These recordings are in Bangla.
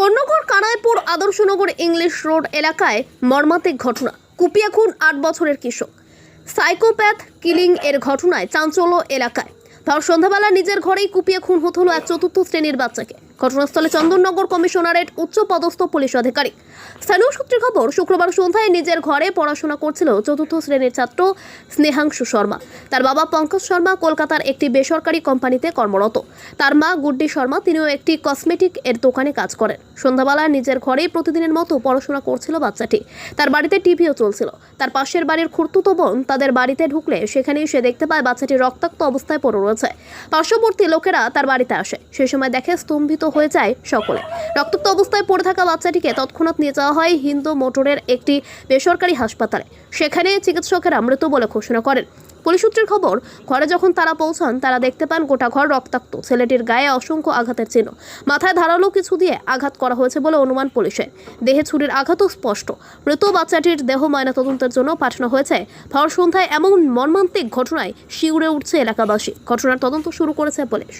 কর্ণগড়, কানাইপুর, আদর্শনগর ইংলিশ রোড এলাকায় মর্মান্তিক ঘটনা। কুপিয়া খুন আট বছরের কৃষক। সাইকোপ্যাথ কিলিং এর ঘটনায় চাঞ্চল্য এলাকায়। ধর সন্ধ্যাবেলা নিজের ঘরেই কুপিয়া খুন হতে হলো এক চতুর্থ শ্রেণির বাচ্চাকে। ঘটনাস্থলে চন্দননগর কমিশনারেট উচ্চ পদস্থ পুলিশ আধিকারিক। স্থানীয় সূত্রে খবর, শুক্রবার সন্ধ্যায় নিজের ঘরে পড়াশোনা করছিল চতুর্থ শ্রেণির ছাত্র স্নেহাংশু শর্মা। তার বাবা পঙ্কজ শর্মা কলকাতার একটি বেসরকারি কোম্পানিতে কর্মরত। তার মা গুড্ডি শর্মা তিনিও একটি কসমেটিক এর দোকানে কাজ করেন। সন্ধ্যাবেলা নিজের ঘরেই প্রতিদিনের মতো পড়াশোনা করছিল বাচ্চাটি। তার বাড়িতে টিভিও চলছিল। তার পাশের বাড়ির খুর্তুতো বোন তাদের বাড়িতে ঢুকলে সেখানেই সে দেখতে পায় বাচ্চাটি রক্তাক্ত অবস্থায় পড়ে রয়েছে। পার্শ্ববর্তী লোকেরা তার বাড়িতে আসে। সেই সময় দেখে স্তম্ভিত হয়ে যায় সকলে। রক্তাক্ত অবস্থায় পড়ে থাকা বাচ্চাটিকে তৎক্ষণাৎ নিয়ে যাওয়া হয় হিন্দু মোটরের একটি বেসরকারি হাসপাতালে। সেখানে চিকিৎসকেরা মৃত বলে ঘোষণা করেন। পুলিশ সূত্রের খবর, ঘরে যখন তারা পৌঁছান, তারা দেখতে পান গোটা ঘর রক্তাক্ত। ছেলেটির গায়ে অসংখ্য আঘাতের চিহ্ন। মাথায় ধারালো কিছু দিয়ে আঘাত করা হয়েছে বলে অনুমান পুলিশের। দেহে ছুরির আঘাতও স্পষ্ট। মৃত বাচ্চাটির দেহ ময়না তদন্তের জন্য পাঠানো হয়েছে। ভর সন্ধ্যায় এমন মর্মান্তিক ঘটনায় শিউরে উঠছে এলাকাবাসী। ঘটনার তদন্ত শুরু করেছে পুলিশ।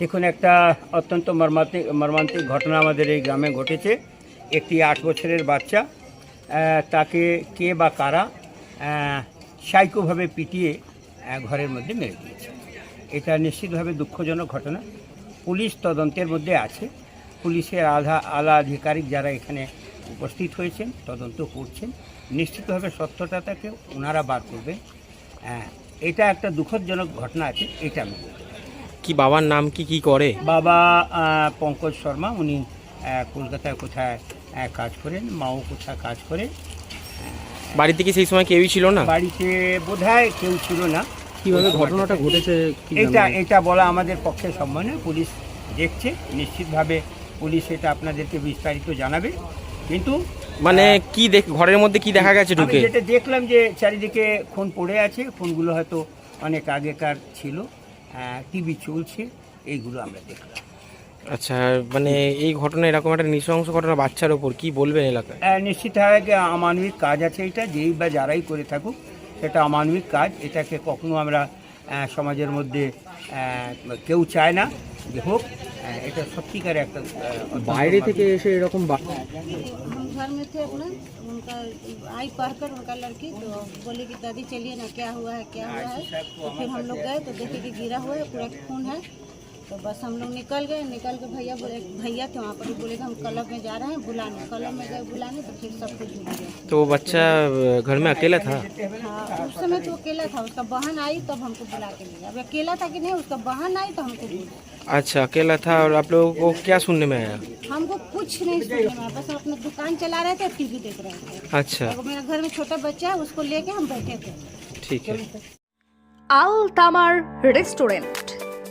দেখুন, একটা অত্যন্ত মর্মান্তিক মর্মান্তিক ঘটনা আমাদের এই গ্রামে ঘটেছে। একটি আট বছরের বাচ্চা তাকে কে বা কারা সাইকোভাবে পিটিয়ে ঘরের মধ্যে মেরে দিয়েছে। এটা নিশ্চিতভাবে দুঃখজনক ঘটনা। পুলিশ তদন্তের মধ্যে আছে। পুলিশের আধা আলা আধিকারিক যারা এখানে উপস্থিত হয়েছেন, তদন্ত করছেন। নিশ্চিতভাবে সত্যটা তাকে ওনারা বার করবেন। এটা একটা দুঃখজনক ঘটনা আছে এটা আমি বলতে কি বাবার নাম কি কি করে? বাবা পঙ্কজ শর্মা উনি কলকাতায় কোথায় কাজ করেন মাও কোথায় কাজ করে। বাড়িতে কি সেই সময় কেউই ছিল না? বাড়িতে বোধহয় কেউ ছিল না। কীভাবে ঘটনাটা ঘটেছে এটা এটা বলা আমাদের পক্ষে সম্ভব নয় পুলিশ দেখছে নিশ্চিতভাবে পুলিশ এটা আপনাদেরকে বিস্তারিত জানাবে। কিন্তু মানে কি দেখ ঘরের মধ্যে কি দেখা গেছে ঢুকে? যেটা দেখলাম যে চারিদিকে ফোন পড়ে আছে ফোনগুলো হয়তো অনেক আগেকার ছিল টিভি চলছে এইগুলো আমরা দেখলাম। আচ্ছা মানে এই ঘটনা এরকম একটা নৃশংস ঘটনা বাচ্চার ওপর কি বলবেন এলাকায়? আহ, নিশ্চিতভাবে অমানবিক কাজ আছে এটা যেই বা যারাই করে থাকুক সেটা অমানবিক কাজ। এটাকে কখনো আমরা সমাজের মধ্যে কেউ চায় না যে হোক এটা সত্যিকার একটা আহ, বাইরে থেকে এসে এরকম हम घर में थे अपना उनका आई पढ़कर उनका लड़की तो बोले कि दादी चलिए ना क्या हुआ है क्या हुआ है तो फिर हम लोग गए तो देखे कि गिरा हुआ है पूरा खून है तो बस हम लोग निकल गए निकल के भैया बोले भैया थे वहाँ पर बोले कि हम क्लब में जा रहे हैं बुलाने क्लब में गए बुलाने तो फिर सब कुछ तो वो बच्चा घर में अकेला था? हाँ उस समय तो अकेला था उसका बहन आई तो तब हमको बुला के लिया अब अकेला था कि नहीं उसका बहन आई तो हमको अच्छा अकेला था और आप लोगों को क्या सुनने में आया? हमको कुछ नहीं सुनने में आया बस हम अपना दुकान चला रहे थे टीवी देख रहे थे। अच्छा। तो मेरा घर में छोटा बच्चा है उसको लेके हम बैठे थे। ठीक है। आल तामार रेस्टोरेंट